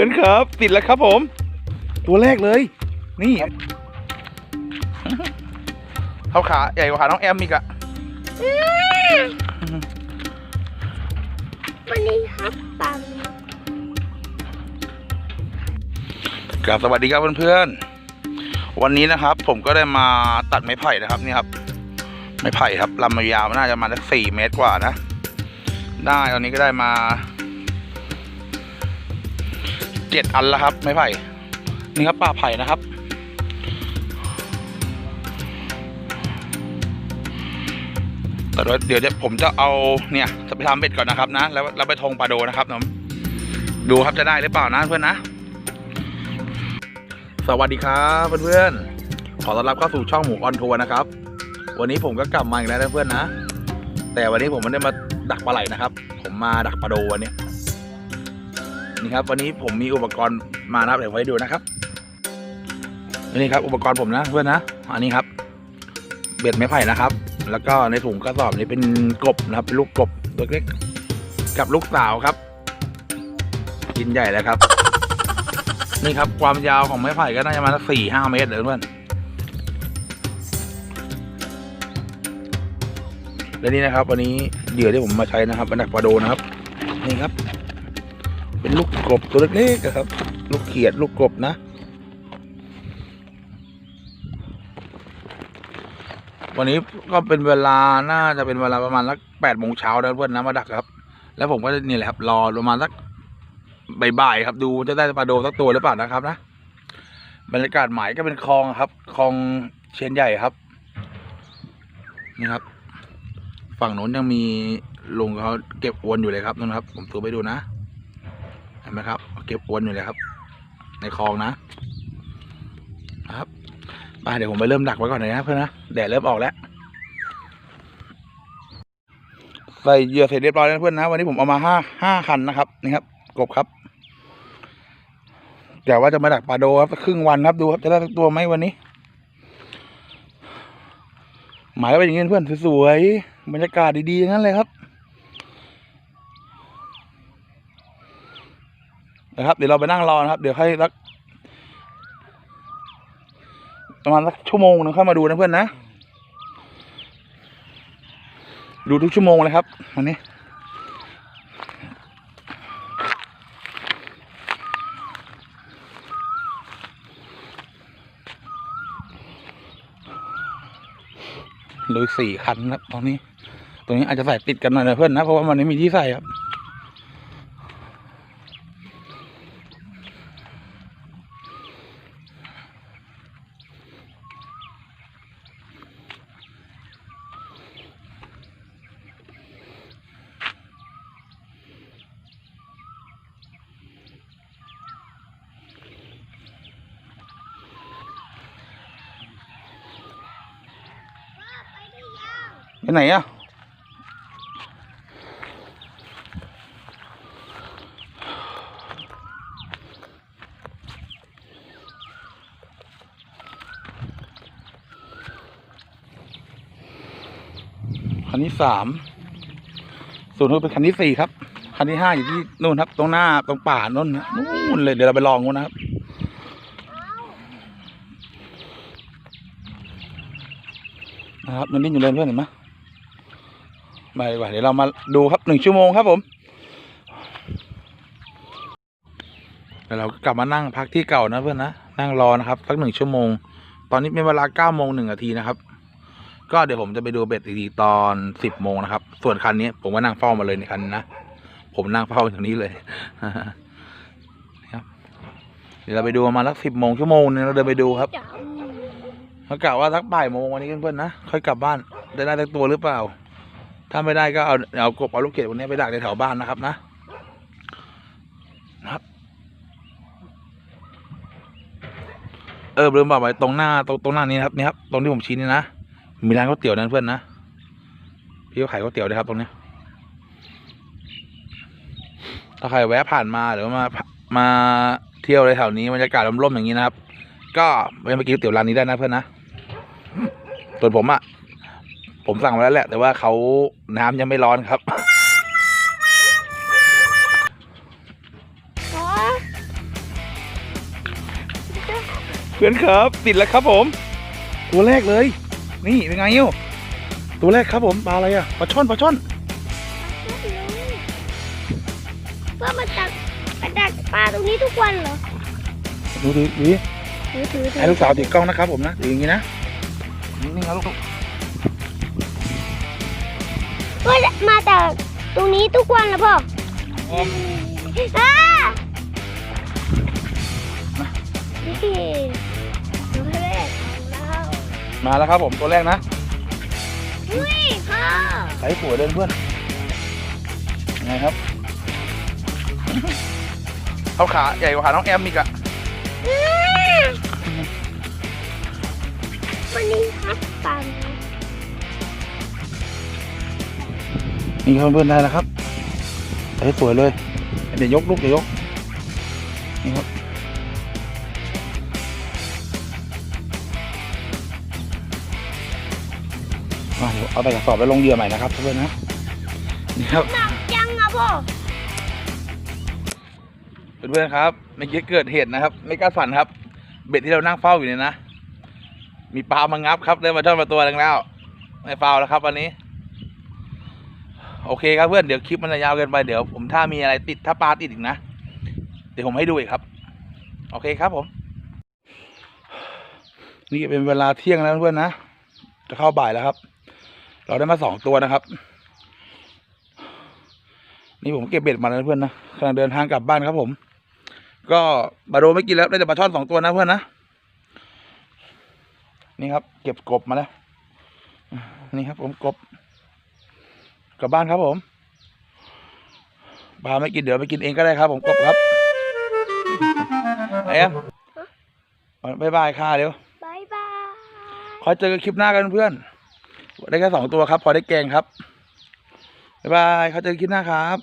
พื่อนครับ ติดแล้วครับผม ตัวแรกเลย นี่เขาขาใหญ่กว่าขาน้องแอมอีกอะวันนี้ครับปั๊มกราบสวัสดีครับเพื่อนๆ วันนี้นะครับ ผมก็ได้มาตัดไม้ไผ่นะครับนี่ครับ ไม้ไผ่ครับลำยาวๆน่าจะมาสักสี่เมตรกว่านะ ได้ตอนนี้ก็ได้มา เจ็ดอันแล้วครับ ไม้ไผ่นี่ครับป่าไผ่นะครับ แต่เดี๋ยวเดี๋ยวผมจะเอาเนี่ยจะไปทำเบ็ดก่อนนะครับนะ แล้วแล้วไปทงปลาโดนะครับน้องดูครับจะได้หรือเปล่านะเพื่อนนะ สวัสดีครับเพื่อนๆขอต้อนรับเข้าสู่ช่องหมูออนทัวร์นะครับ วันนี้ผมก็กลับมาอีกแล้วนะเพื่อนนะ แต่วันนี้ผมไม่ได้มาดักปลาไหลนะครับ ผมมาดักปลาโดวันนี้ นี่ครับวันนี้ผมมีอุปกรณ์มานะครับเดี๋ยวไว้ดูนะครับนี่ครับอุปกรณ์ผมนะเพื่อนนะอันนี้ครับ เบ็ดไม้ไผ่นะครับ แล้วก็ในถุงกระสอบนี้เป็นกบนะครับเป็นลูกกบตัวเล็กกับลูกสาวครับ กินใหญ่แล้วครับ นี่ครับความยาวของไม้ไผ่ก็น่าจะมาสักสี่ห้าเมตรเลยเพื่อนและนี่นะครับ วันนี้เหยื่อที่ผมมาใช้นะครับเป็นดักปลาโดนะครับ นี่ครับ เป็นลูกกบตัวเล็กๆครับ ลูกเขียดลูกกบนะ วันนี้ก็เป็นเวลาน่าจะเป็นเวลาประมาณสักแปดโมงเช้านะเพื่อนนะมาดักครับ แล้วผมก็นี่แหละครับรอประมาณสักบ่ายๆครับ ดูจะได้ปลาโดสักตัวหรือเปล่านะครับนะบรรยากาศหมายก็เป็นคลองครับคลองเชียนใหญ่ครับนี่ครับ ฝั่งโน้นยังมีลุงเขาเก็บอวนอยู่เลยครับนั่นครับ ผมซูมไปดูนะ เห็นไหมครับเก็บอวนอยู่เลยครับ ในคลองนะครับไปเดี๋ยวผมไปเริ่มดักไว้ก่อนเลยนะเพื่อนนะแดดเริ่มออกแล้วใส่เหยื่อเสร็จเรียบร้อยแล้วเพื่อนนะวันนี้ผมเอามาห้าห้าคันนะครับนี่ครับ กบครับแต่ว่าจะมาดักปลาโดครับครึ่งวันครับดูครับจะได้สักตัวไหมวันนี้ หมายก็เป็นอย่างนี้เพื่อนสวยๆบรรยากาศดีๆอย่างนั้นเลยครับ นะครับ เดี๋ยวเราไปนั่งรอนะครับ เดี๋ยวให้สักประมาณสักชั่วโมงหนึงเข้ามาดูนะเพื่อนนะ ดูทุกชั่วโมงเลยครับวันนี้เลยสี่คันครับตรงนี้ ตรงนี้อาจจะใส่ติดกันหน่อยนะเพื่อนนะ เพราะว่ามันไม่มีที่ใส่ครับ ไปไหนอะคันที่สามส่วนนู้นเป็นคันที่สี่ครับ คันที่ห้าอยู่ที่นู่นครับ ตรงหน้าตรงป่านู่นนะนู่นเลยเดี๋ยวเราไปลองกันนะครับนะครับมันดิ้นอยู่เลยเพื่อนเห็นไหม ไปดีกว่าเดี๋ยวเรามาดูครับหนึ่งชั่วโมงครับผมแล้วเราก็กลับมานั่งพักที่เก่านะเพื่อนนะนั่งรอนะครับสักหนึ่งชั่วโมง ตอนนี้เป็นเวลาเก้าโมงหนึ่งนาทีนะครับ ก็เดี๋ยวผมจะไปดูเบ็ดอีกทีตอนสิบโมงนะครับ ส่วนคันนี้ผมก็นั่งเฝ้ามาเลยในคันนะผมนั่งเฝ้าอย่างนี้เลยนะครับเดี๋ยวเราไปดูประมาณสักสิบโมงชั่วโมงนึงเราเดินไปดูครับจับเขากะว่าสักบ่ายโมงวันนี้เพื่อนๆนะค่อยกลับบ้านได้ได้สักตัวหรือเปล่า ถ้าไม่ได้ก็เอาเอากบเอาลูกเกดวันนี้ไปดักในแถวบ้านนะครับนะนะครับ เออลืมบอกไปตรงหน้าตรงตรงหน้านี้นะครับนี่ครับตรงที่ผมชี้นี่นะมีร้านก๋วยเตี๋ยวนั่นเพื่อนนะพี่ก็ขายก๋วยเตี๋ยวเลยครับตรงนี้ถ้าใครแวะผ่านมาหรือมามาเที่ยวในแถวนี้บรรยากาศร่มๆอย่างนี้นะครับ ก็ไปกินก๋วยเตี๋ยวร้านนี้ได้นะเพื่อนนะส่วนผมอะ ผมสั่งมาแล้วแหละ แต่ว่าเขาน้ำยังไม่ร้อนครับอ๋อเพื่อนครับติดแล้วครับผม ตัวแรกเลย นี่เป็นไงเอ้วตัวแรกครับผมปลาอะไรอะปลาช่อนปลาช่อนเพื่อมาตักมาดักปลาตรงนี้ทุกวันเหรอดูดิดูดิถือถือถืให้ลูกสาวติดกล้องนะครับผมนะถืออย่างนี้นะนี่ครับลูก เพื่อมาจากตรงนี้ทุกวันเหรอพ่ออ่านี่ตัวแรกของเรามาแล้วครับผมตัวแรกนะอุ้ยพ่อใส่ปุ๋ยเดินเพื่อนยังไงครับเขาขาใหญ่กว่าขาน้องแอมอีกอะอืมวันนี้ฮักปั นนี่ครับเพื่อนได้แล้วครับใส่สวยเลยเดี๋ยวยกลูกเดี๋ยวยกนี่ครับมาเดี๋ยวเอาไปกระสอบแล้วลงเหยื่อใหม่นะครับเพื่อนๆนะนี่ครับหนักยังอะพ่อเพื่อนๆครับเมื่อกี้เกิดเหตุนะครับ ไม่กล้าฝันครับ เบ็ดที่เรานั่งเฝ้าอยู่เนี่ยนะ มีปลามางับครับได้มาช่อนมาตัวหนึงแล้ว ไม่เฝ้าแล้วครับวันนี้ โอเคครับเพื่อนเดี๋ยวคลิปมันจะยาวเกินไปเดี๋ยวผมถ้ามีอะไรติดถ้าปลาติดอีกนะ เดี๋ยวผมให้ดูอีกครับ โอเคครับผม นี่เป็นเวลาเที่ยงแล้วเพื่อนนะจะเข้าบ่ายแล้วครับ เราได้มาสองตัวนะครับ นี่ผมเก็บเบ็ดมาแล้วเพื่อนนะกำลังเดินทางกลับบ้านครับผม ก็บาโดไม่กินแล้วได้แต่ปลาช่อนสองตัวนะเพื่อนนะนี่ครับ เก็บกบมาแล้ว นี่ครับผมกบ กลับบ้านครับผมปลาไม่กินเดี๋ยวไปกินเองก็ได้ครับผมกบครับไอ้แอมบายบายค่ะเดี๋ยวบายบายคอยเจอกันคลิปหน้ากันเพื่อน ได้แค่สองตัวครับ พอได้แกงครับบ๊ายบายเขาเจอกันคลิปหน้าครับ